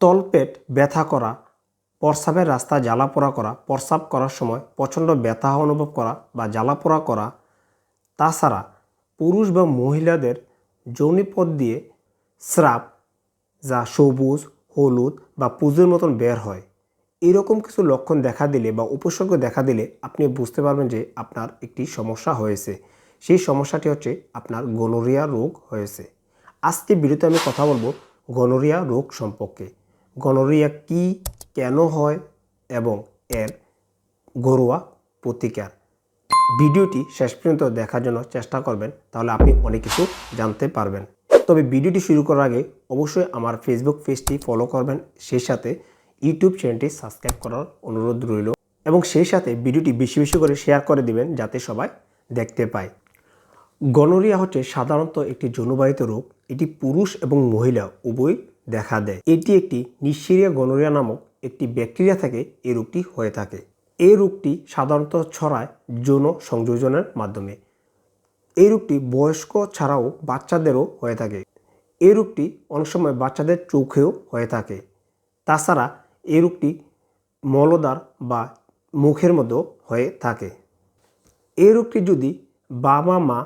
তলপেট ব্যথা করা, প্রস্রাবের রাস্তা জ্বালাপোড়া করা, প্রস্রাব করার সময় প্রচণ্ড ব্যথা অনুভব করা বা জ্বালাপোড়া করা। তাছাড়া পুরুষ বা মহিলাদের যৌনিপথ দিয়ে স্রাব যা সবুজ, হলুদ বা পুজোর মতন বের হয়। এরকম কিছু লক্ষণ দেখা দিলে বা উপসর্গ দেখা দিলে আপনি বুঝতে পারবেন যে আপনার একটি সমস্যা হয়েছে। সেই সমস্যাটি হচ্ছে আপনার গনোরিয়া রোগ হয়েছে। আজকে ভিডিওতে আমি কথা বলব গনোরিয়া রোগ সম্পর্কে। গনোরিয়া কি কেন হয় এবং এর ঘরোয়া প্রতিকার? ভিডিওটি শেষ পর্যন্ত দেখার জন্য চেষ্টা করবেন, তাহলে আপনি অনেক কিছু জানতে পারবেন। তবে ভিডিওটি শুরু করার আগে অবশ্যই আমার ফেসবুক পেজটি ফলো করবেন, সেই সাথে ইউটিউব চ্যানেলটি সাবস্ক্রাইব করার অনুরোধ রইল এবং সেই সাথে ভিডিওটি বেশি বেশি করে শেয়ার করে দিবেন, যাতে সবাই দেখতে পায়। গনোরিয়া হচ্ছে সাধারণত একটি জনুবাহিত রোগ। এটি পুরুষ এবং মহিলা উভয় দেখা দেয়। এটি একটি নিঃসিরিয়া গনোরিয়া নামক একটি ব্যাকটেরিয়া থেকে এই রোগটি হয়ে থাকে। এই রোগটি সাধারণত ছড়ায় যৌন সংযোজনের মাধ্যমে। এই রোগটি বয়স্ক ছাড়াও বাচ্চাদেরও হয়ে থাকে। এই রোগটি অনেক সময় বাচ্চাদের চোখেও হয়ে থাকে। তাছাড়া এই রোগটি মলদার বা মুখের মধ্যেও হয়ে থাকে। এই রোগটি যদি বাবা মা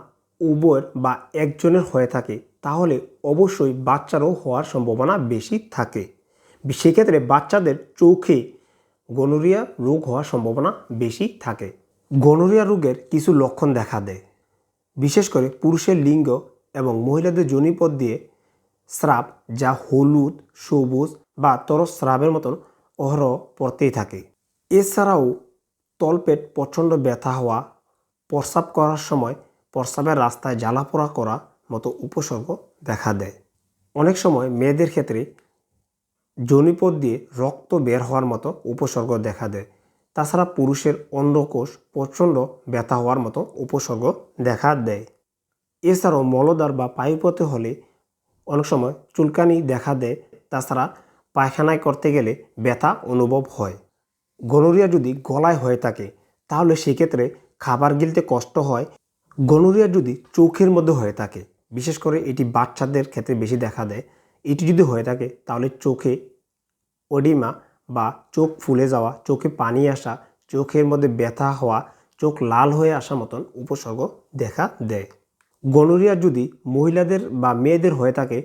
উভয়ের বা একজনের হয়ে থাকে, তাহলে অবশ্যই বাচ্চারও হওয়ার সম্ভাবনা বেশি থাকে। সেক্ষেত্রে বাচ্চাদের চোখে গনোরিয়া রোগ হওয়ার সম্ভাবনা বেশি থাকে। গনোরিয়া রোগের কিছু লক্ষণ দেখা দেয়। বিশেষ করে পুরুষের লিঙ্গ এবং মহিলাদের জনিপথ দিয়ে স্রাব, যা হলুদ, সবুজ বা তরস স্রাবের মতন অহরহ পড়তেই থাকে। এছাড়াও তলপেট প্রচণ্ড ব্যথা হওয়া, প্রস্রাব করার সময় প্রস্রাবের রাস্তায় জ্বালাপোড়া করা মতো উপসর্গ দেখা দেয়। অনেক সময় মেয়েদের ক্ষেত্রে যৌনিপথ দিয়ে রক্ত বের হওয়ার মতো উপসর্গ দেখা দেয়। তাছাড়া পুরুষের অন্ডকোষ প্রচণ্ড ব্যথা হওয়ার মতো উপসর্গ দেখা দেয়। এছাড়াও মলদার বা পায়ুপথে হলে অনেক সময় চুলকানি দেখা দেয়। তাছাড়া পায়খানায় করতে গেলে ব্যথা অনুভব হয়। গনোরিয়া যদি গলায় হয়ে থাকে, তাহলে সেক্ষেত্রে খাবার গিলতে কষ্ট হয়। গনোরিয়া যদি চোখের মধ্যে হয়ে থাকে, বিশেষ করে এটি বাচ্চাদের ক্ষেত্রে বেশি দেখা দেয়, এটি যদি হয়ে থাকে, তাহলে চোখে ওডিমা বা চোখ ফুলে যাওয়া, চোখে পানি আসা, চোখের মধ্যে ব্যথা হওয়া, চোখ লাল হয়ে আসা মতন উপসর্গ দেখা দেয়। গনোরিয়া যদি মহিলাদের বা মেয়েদের হয়ে থাকে,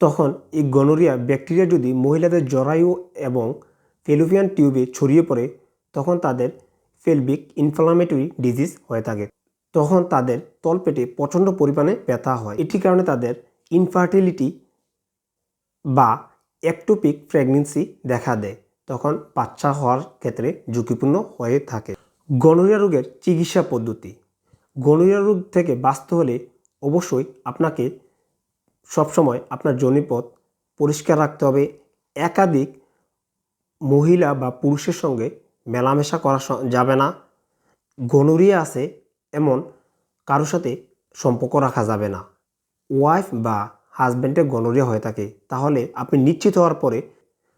তখন এই গনোরিয়া ব্যাকটেরিয়া যদি মহিলাদের জরায়ু এবং ফেলুভিয়ান টিউবে ছড়িয়ে পড়ে, তখন তাদের ফেলবিক ইনফ্লামেটরি ডিজিজ হয়ে থাকে। তখন তাদের তলপেটে প্রচণ্ড পরিমাণে ব্যথা হয়। এটি কারণে তাদের ইনফার্টিলিটি বা একটোপিক প্রেগনেন্সি দেখা দেয়। তখন বাচ্চা হওয়ার ক্ষেত্রে ঝুঁকিপূর্ণ হয়ে থাকে। গনোরিয়া রোগের চিকিৎসা পদ্ধতি। গনোরিয়া রোগ থেকে বাঁচতে হলে অবশ্যই আপনাকে সবসময় আপনার জনিপথ পরিষ্কার রাখতে হবে। একাধিক মহিলা বা পুরুষের সঙ্গে মেলামেশা করা যাবে না। গনোরিয়া আছে এমন কারোর সাথে সম্পর্ক রাখা যাবে না। ওয়াইফ বা হাজব্যান্ডের গনোরিয়া হয়ে থাকে, তাহলে আপনি নিশ্চিত হওয়ার পরে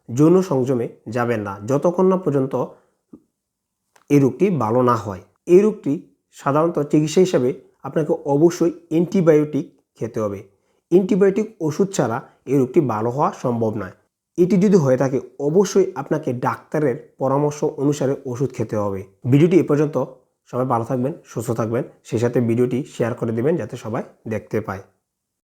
যৌন সংযমে যাবেন না, যতক্ষণ না পর্যন্ত এই রোগটি ভালো না হয়। এই রোগটি সাধারণত চিকিৎসা হিসাবে আপনাকে অবশ্যই অ্যান্টিবায়োটিক খেতে হবে। অ্যান্টিবায়োটিক ওষুধ ছাড়া এই রোগটি ভালো হওয়া সম্ভব নয়। এটি যদি হয়ে থাকে, অবশ্যই আপনাকে ডাক্তারের পরামর্শ অনুসারে ওষুধ খেতে হবে। ভিডিওটি এ পর্যন্ত। সবাই ভালো থাকবেন, সুস্থ থাকবেন। সেই সাথে ভিডিওটি শেয়ার করে দেবেন যাতে সবাই দেখতে পায়।